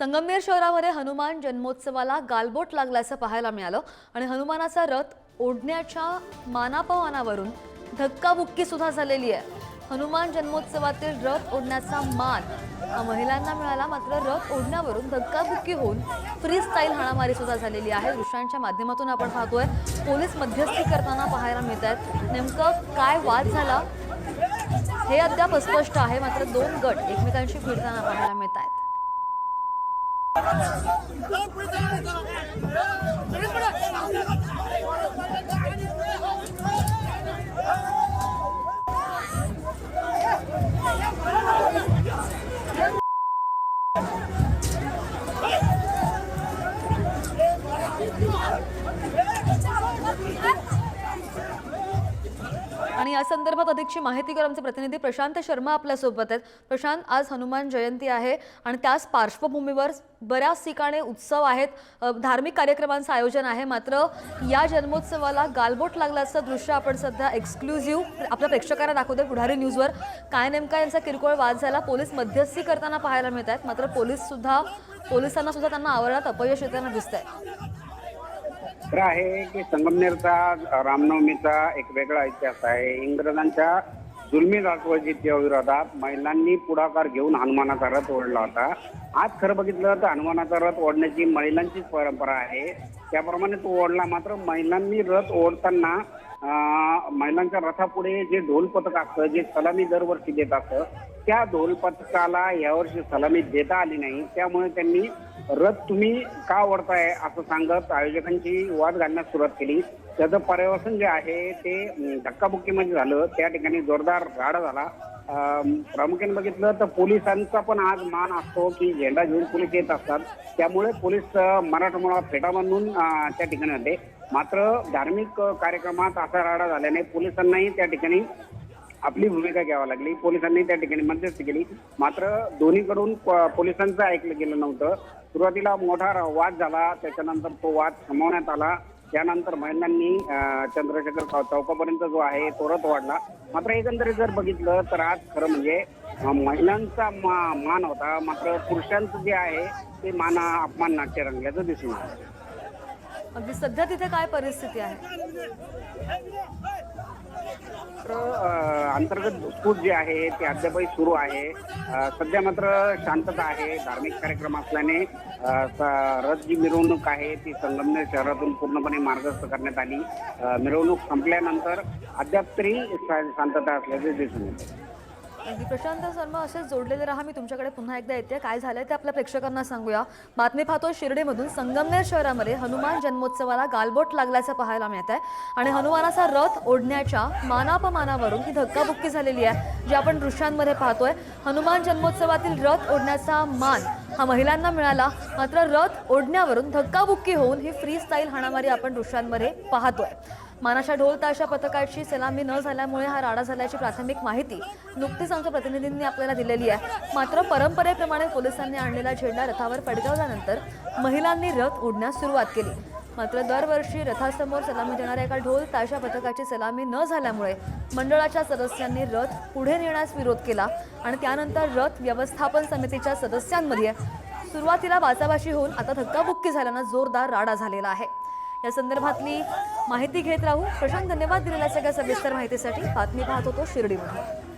संगमनेर शहरामध्ये हनुमान जन्मोत्सवाला गालबोट लागल्याचं पाहायला मिळालं. आणि हनुमानाचा रथ ओढण्याच्या मानापमानावरून धक्काबुक्की सुद्धा झालेली आहे. हनुमान जन्मोत्सवातील रथ ओढण्याचा मान हा महिलांना मिळाला. मात्र रथ ओढण्यावरून धक्काबुक्की होऊन फ्री स्टाईल हाणामारी सुद्धा झालेली आहे. दृश्यांच्या माध्यमातून आपण पाहतोय पोलीस मध्यस्थी करताना पाहायला मिळत आहेत. नेमकं काय वाद झाला हे अद्याप अस्पष्ट आहे. मात्र दोन गट एकमेकांशी भिडताना पाहायला मिळत आहेत. Yeah. आणि या संदर्भात अधिकची माहिती कर आमचे प्रतिनिधी प्रशांत शर्मा आपल्यासोबत आहेत. प्रशांत आज हनुमान जयंती आहे आणि त्याच पार्श्वभूमीवर बऱ्याच ठिकाणी उत्सव आहेत. धार्मिक कार्यक्रमांचं आयोजन आहे. मात्र या जन्मोत्सवाला गालबोट लागल्याचं दृश्य आपण सध्या एक्सक्लुझिव्ह आपल्या प्रेक्षकांना दाखवतोय. पुढारी न्यूजवर काय नेमका यांचा किरकोळ वाद झाला पोलीस मध्यस्थी करताना पाहायला मिळत आहेत मात्र पोलीस सुद्धा पोलिसांना सुद्धा त्यांना आवरणात अपयश येताना दिसतंय. तर आहे की संगमनेरचा रामनवमीचा एक वेगळा इतिहास आहे. इंग्रजांच्या जुलमी राजवटीच्या विरोधात महिलांनी पुढाकार घेऊन हनुमानाचा रथ ओढला होता. आज खरं बघितलं तर हनुमानाचा रथ ओढण्याची महिलांचीच परंपरा आहे. त्याप्रमाणे तो ओढला मात्र महिलांनी रथ ओढताना महिलांच्या रथापुढे जे ढोल पथक असतं जे सलामी दरवर्षी देत असतं त्या ढोल पथकाला यावर्षी सलामी देता आली नाही. त्यामुळे त्यांनी रथ तुम्ही का ओढताय असं सांगत आयोजकांची वाद घालण्यास सुरुवात केली. त्याचं पर्यवसन जे आहे ते धक्काबुक्कीमध्ये झालं. त्या ठिकाणी जोरदार राडा झाला. प्रामुख्याने बघितलं तर पोलिसांचा पण आज मान असतो की झेंडा घेऊन पोलीस येत असतात. त्यामुळे पोलीस मराठमोळा फेटा बांधून त्या ठिकाणी होते मात्र धार्मिक कार्यक्रमात असा राडा झाल्याने पोलिसांनाही त्या ठिकाणी आपली भूमिका घ्यावी लागली. पोलिसांनी त्या ठिकाणी मध्यस्थी केली. मात्र दोन्हीकडून प- पोलिसांचं ऐकलं गेलं नव्हतं. सुरुवातीला मोठा वाद झाला. त्याच्यानंतर तो वाद थांबवण्यात आला. त्यानंतर महिलांनी चंद्रशेखर चौकापर्यंत जो आहे तो रथ वाढला. मात्र एकंदरीत जर बघितलं तर आज खरं म्हणजे महिलांचा मा मान होता. मात्र पुरुषांचं जे आहे ते मान अपमान नाट्य रंगल्याचं दिसून आलं. अगदी सध्या तिथे काय परिस्थिती आहे? तर अंतर्गत धुसफूस जे आहे ते अद्यापही सुरू आहे. सध्या मात्र शांतता आहे. धार्मिक कार्यक्रम असल्याने स- रथ जी मिरवणूक आहे ती संगमनेर शहरातून पूर्णपणे मार्गस्थ करण्यात आली. मिरवणूक संपल्यानंतर अद्याप तरी शा- शांतता असल्याचे दिसून येते. अगदी. प्रशांत शर्मा असेच जोडलेले राहा मी तुमच्याकडे पुन्हा एकदा येते. काय झालंय ते आपल्या प्रेक्षकांना सांगूया. बातमी पाहतो शिर्डीमधून. संगमनेर शहरामध्ये हनुमान जन्मोत्सवाला गालबोट लागल्याचं पाहायला मिळत आहे आणि हनुमानाचा रथ ओढण्याच्या मानापमानावरून ही धक्काबुक्की झालेली आहे जी आपण दृश्यांमध्ये पाहतोय. हनुमान जन्मोत्सवातील रथ ओढण्याचा मान हा महिलांना मिळाला. मात्र रथ ओढण्यावरून धक्काबुक्की होऊन ही फ्री स्टाईल हाणामारी आपण दृश्यांमध्ये पाहतोय. मानाच्या ढोल ताशा पथकाची सलामी न झाल्यामुळे हा राडा झाल्याची प्राथमिक माहिती नुकतीच आमच्या प्रतिनिधींनी आपल्याला दिलेली आहे. मात्र परंपरेप्रमाणे पोलिसांनी आणलेला झेंडा रथावर फडकवल्यानंतर महिलांनी रथ ओढण्यास सुरुवात केली. मात्र दरवर्षी रथासमोर सलामी देणाऱ्या एका ढोल ताशा पथकाची सलामी न झाल्यामुळे मंडळाच्या सदस्यांनी रथ पुढे नेण्यास विरोध केला आणि त्यानंतर रथ व्यवस्थापन समितीच्या सदस्यांमध्ये सुरुवातीला बाचाबाशी होऊन आता धक्काबुक्की झाल्यानं जोरदार राडा झालेला आहे. या संदर्भातली माहिती घेत राहू. प्रशांत धन्यवाद दिलेल्या सगळ्या सविस्तर माहितीसाठी. बातमी पाहत होतो शिर्डीमध्ये